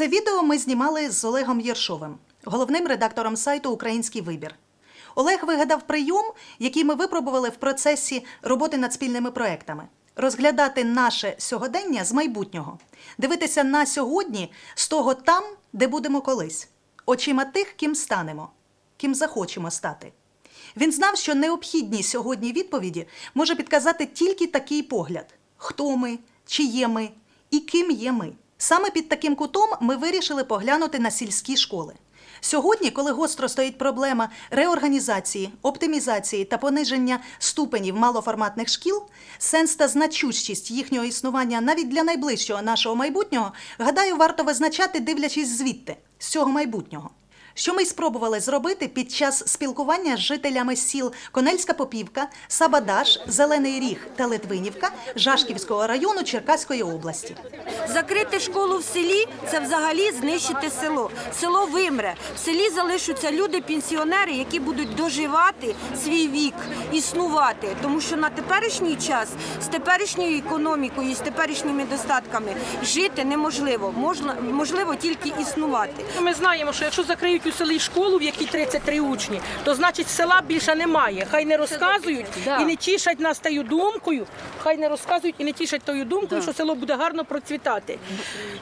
Це відео ми знімали з Олегом Єршовим, головним редактором сайту Український вибір. Олег вигадав прийом, який ми випробували в процесі роботи над спільними проектами. Розглядати наше сьогодення з майбутнього, дивитися на сьогодні з того там, де будемо колись, очима тих, ким станемо, ким захочемо стати. Він знав, що необхідні сьогодні відповіді може підказати тільки такий погляд: хто ми, чи є ми і ким є ми. Саме під таким кутом ми вирішили поглянути на сільські школи. Сьогодні, коли гостро стоїть проблема реорганізації, оптимізації та пониження ступенів малоформатних шкіл, сенс та значущість їхнього існування навіть для найближчого нашого майбутнього, гадаю, варто визначати, дивлячись звідти, з цього майбутнього. Що ми й спробували зробити під час спілкування з жителями сіл Конельська Попівка, Сабадаш, Зелений Ріг та Литвинівка Жашківського району Черкаської області. Закрити школу в селі це взагалі знищити село. Село вимре. В селі залишаться люди, пенсіонери, які будуть доживати свій вік, існувати. Тому що на теперішній час з теперішньою економікою, з теперішніми достатками жити неможливо. Можна можливо тільки існувати. Ми знаємо, що якщо закриють у селі школу, в якій 33 учні, то значить села більше немає. Хай не розказують і не тішать нас тою думкою. Хай не розказують і не тішать тою думкою, що село буде гарно процвітати.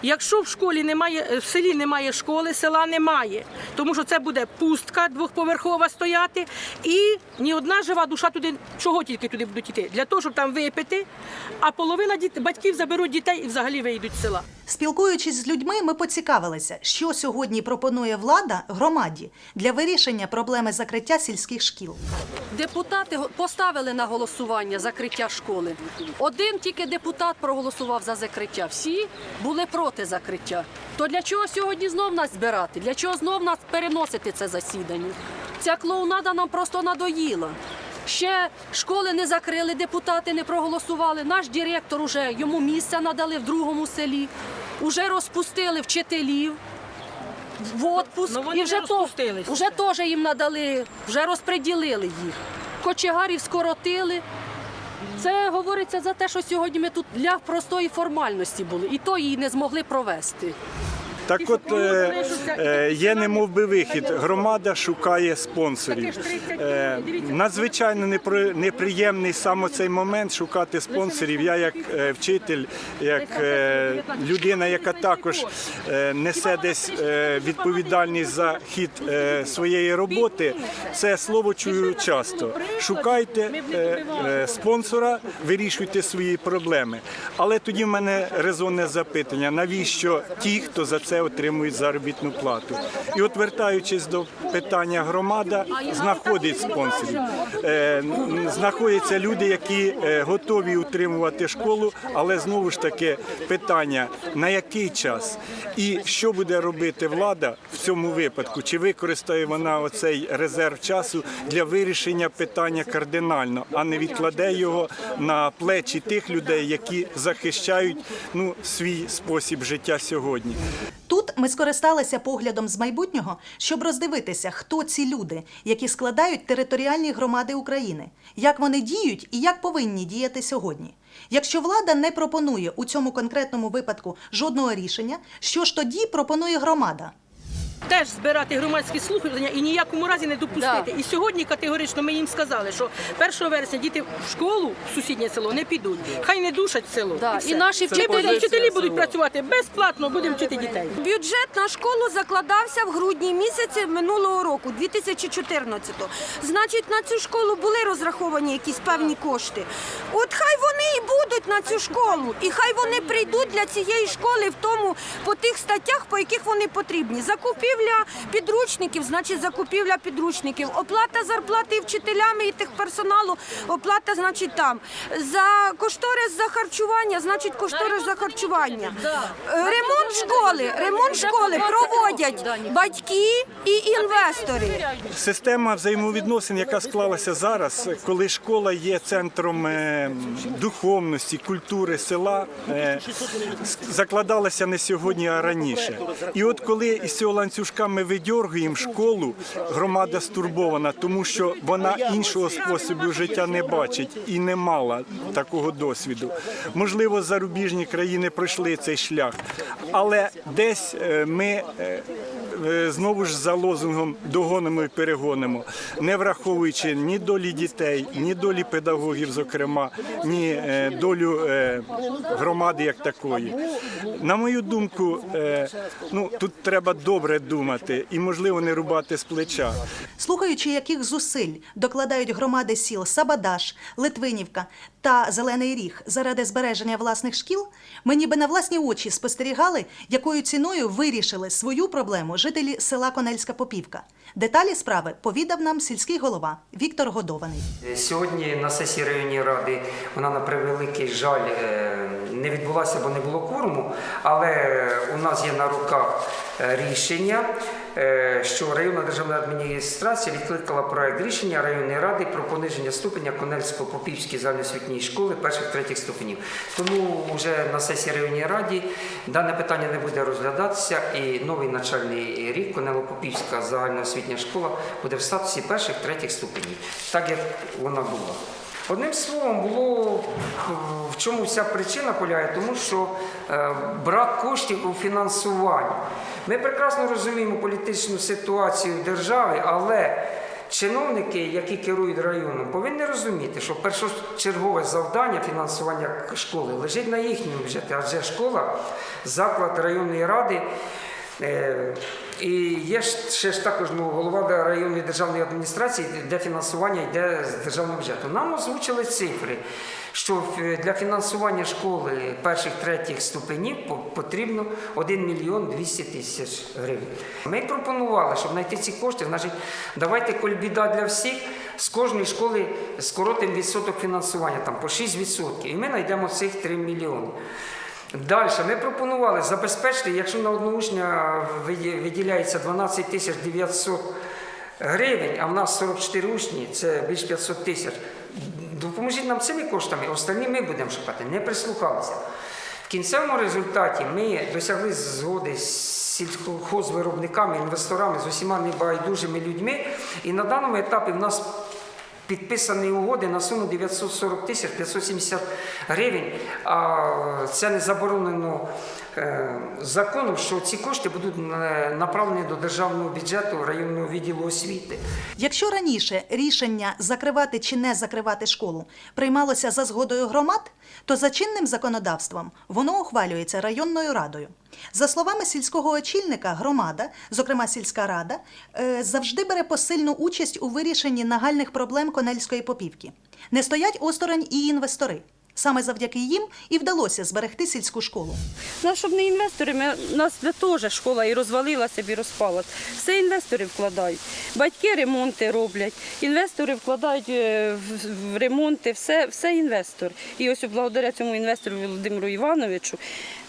Якщо в школі немає, в селі немає школи, села немає, тому що це буде пустка двохповерхова стояти, і ні одна жива душа туди, чого тільки туди будуть йти? Для того, щоб там випити, а половина діт- батьків заберуть дітей і взагалі вийдуть з села. Спілкуючись з людьми, ми поцікавилися, що сьогодні пропонує влада громаді для вирішення проблеми закриття сільських шкіл. Депутати поставили на голосування закриття школи. Один тільки депутат проголосував за закриття. Всі були проти закриття. То для чого сьогодні знов нас збирати? Для чого знов нас переносити це засідання? Ця клоунада нам просто надоїла. Ще школи не закрили, депутати не проголосували. Наш директор уже йому місце надали в другому селі. Уже розпустили вчителів в отпуск. Ну, і вже то, вже теж їм надали, вже розподілили їх. Кочегарів скоротили. Це говориться за те, що сьогодні ми тут для простої формальності були, і то її не змогли провести. Так от е, е, є немов би вихід. Громада шукає спонсорів. Е, надзвичайно неприємний саме цей момент шукати спонсорів. Я як вчитель, як людина, яка також несе десь відповідальність за хід своєї роботи. Це слово чую часто. Шукайте спонсора, вирішуйте свої проблеми. Але тоді в мене резонне запитання: навіщо ті, хто за це отримують заробітну плату? І от вертаючись до питання, громада знаходить спонсорів. Е, Знаходяться люди, які е, готові утримувати школу, але знову ж таки питання на який час і що буде робити влада в цьому випадку? Чи використає вона оцей резерв часу для вирішення питання кардинально, а не відкладе його на плечі тих людей, які захищають ну свій спосіб життя сьогодні? Ми скористалися поглядом з майбутнього, щоб роздивитися, хто ці люди, які складають територіальні громади України, як вони діють і як повинні діяти сьогодні. Якщо влада не пропонує у цьому конкретному випадку жодного рішення, що ж тоді пропонує громада? Теж збирати громадські слухання і ніякому разі не допустити. І сьогодні категорично ми їм сказали, що 1 вересня діти в школу в сусіднє село не підуть. Хай не душать село. Да. все. І наші Вчителі, вчителі- будуть працювати безплатно, будемо вчити дітей. Бюджет на школу закладався в грудні місяці минулого року, 2014-го. Значить, на цю школу були розраховані якісь певні кошти. От хай вони і будуть на цю школу, і хай вони прийдуть для цієї школи в тому по тих статтях, по яких вони потрібні. Закупівля підручників, значить, закупівля підручників, оплата зарплати і вчителями і тих персоналу, оплата, значить, там. За кошторис за харчування, значить, кошторис за харчування. Е, Ремонт школи, ремонт школи проводять батьки і інвестори. Система взаємовідносин, яка склалася зараз, коли школа є центром е, духовності, культури села, е, закладалася не сьогодні, а раніше. І от коли із цього ланцюга ланцюжка ми видьоргуємо школу, громада стурбована, тому що вона іншого способу життя не бачить і не мала такого досвіду. Можливо, зарубіжні країни пройшли цей шлях, але десь е, ми. Е, Знову ж за лозунгом догонимо і перегонимо, не враховуючи ні долі дітей, ні долі педагогів, зокрема, ні е, долю е, громади як такої. На мою думку, ну тут треба добре думати і, можливо, не рубати з плеча. Слухаючи, яких зусиль докладають громади сіл Сабадаш, Литвинівка та Зелений Ріг заради збереження власних шкіл, ми ніби на власні очі спостерігали, якою ціною вирішили свою проблему жителі села Конельська Попівка. Деталі справи повідав нам сільський голова Віктор Годований. Сьогодні на сесії районної ради вона на превеликий жаль е, не відбулася, бо не було кворуму, але у нас є на руках е, рішення, е, що районна державна адміністрація відкликала проект рішення районної ради про пониження ступеня Конельсько-Попівської загальноосвітньої школи перших третіх ступенів. Тому вже на сесії районної раді дане питання не буде розглядатися, і новий начальний рік Конело-Попівська загальноосвітня школа буде в статусі перших третіх ступенів, так як вона була. Одним словом, було е, в чому вся причина полягає, тому що е, брак коштів у фінансуванні. Ми прекрасно розуміємо політичну ситуацію в державі, але чиновники, які керують районом, повинні розуміти, що першочергове завдання фінансування школи лежить на їхньому бюджеті, адже школа заклад районної ради. Е, І є ще ж також ну, голова районної державної адміністрації, де фінансування йде з державного бюджету. Нам озвучили цифри, що е, для фінансування школи перших третіх ступенів потрібно 1 мільйон 200 тисяч гривень. Ми пропонували, щоб знайти ці кошти, значить, давайте коль біда для всіх. З кожної школи скоротимо відсоток фінансування там по 6%, і ми знайдемо цих 3 мільйони. Далі ми пропонували забезпечити, якщо на одного учня виділяється 12 тисяч 900 гривень, а в нас 44 учні, це більш 500 тисяч. Допоможіть нам цими коштами, останні ми будемо шукати, не прислухалися. В кінцевому результаті ми досягли згоди з сільхозвиробниками, інвесторами, з усіма небайдужими людьми. І на даному етапі в нас підписані угоди на суму 940 тисяч 570 гривень. А це не заборонено е, законом, що ці кошти будуть е, направлені до державного бюджету районного відділу освіти. Якщо раніше рішення закривати чи не закривати школу приймалося за згодою громад, то за чинним законодавством воно ухвалюється районною радою. За словами сільського очільника, громада, зокрема сільська рада, е, завжди бере посильну участь у вирішенні нагальних проблем Конельської попівки. Не стоять осторонь і інвестори. Саме завдяки їм і вдалося зберегти сільську школу. Ну, щоб не інвестори, ми, нас теж школа і розвалилася, і розпалась. Все інвестори вкладають. Батьки ремонти роблять, інвестори вкладають е, в ремонти, все, все інвестор. І ось благодаря цьому інвестору Володимиру Івановичу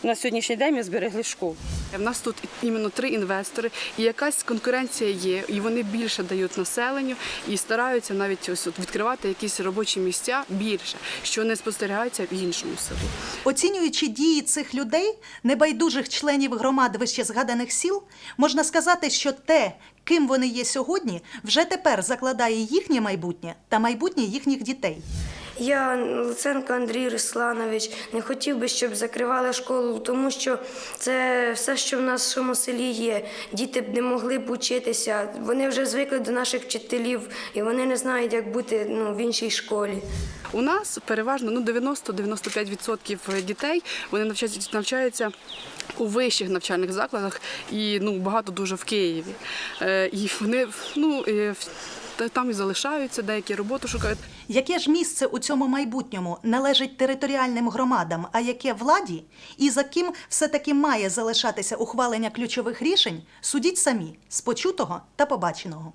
на сьогоднішній день ми зберегли школу. В нас тут іменно три інвестори, і якась конкуренція є, і вони більше дають населенню і стараються навіть ось відкривати якісь робочі місця більше, що не спостерігається в іншому селі. Оцінюючи дії цих людей, небайдужих членів громад вище згаданих сіл, можна сказати, що те, ким вони є сьогодні, вже тепер закладає їхнє майбутнє та майбутнє їхніх дітей. Я, Луценко Андрій Русланович, не хотів би, щоб закривали школу, тому що це все, що в нашому селі є. Діти б не могли б учитися. Вони вже звикли до наших вчителів, і вони не знають, як бути ну, в іншій школі. У нас переважно ну 90-95% дітей вони навчаються навчаються. У вищих навчальних закладах і ну багато дуже в Києві. Е, і вони ну е, там і залишаються, деякі роботу шукають. Яке ж місце у цьому майбутньому належить територіальним громадам, а яке владі, і за ким все-таки має залишатися ухвалення ключових рішень, судіть самі з почутого та побаченого.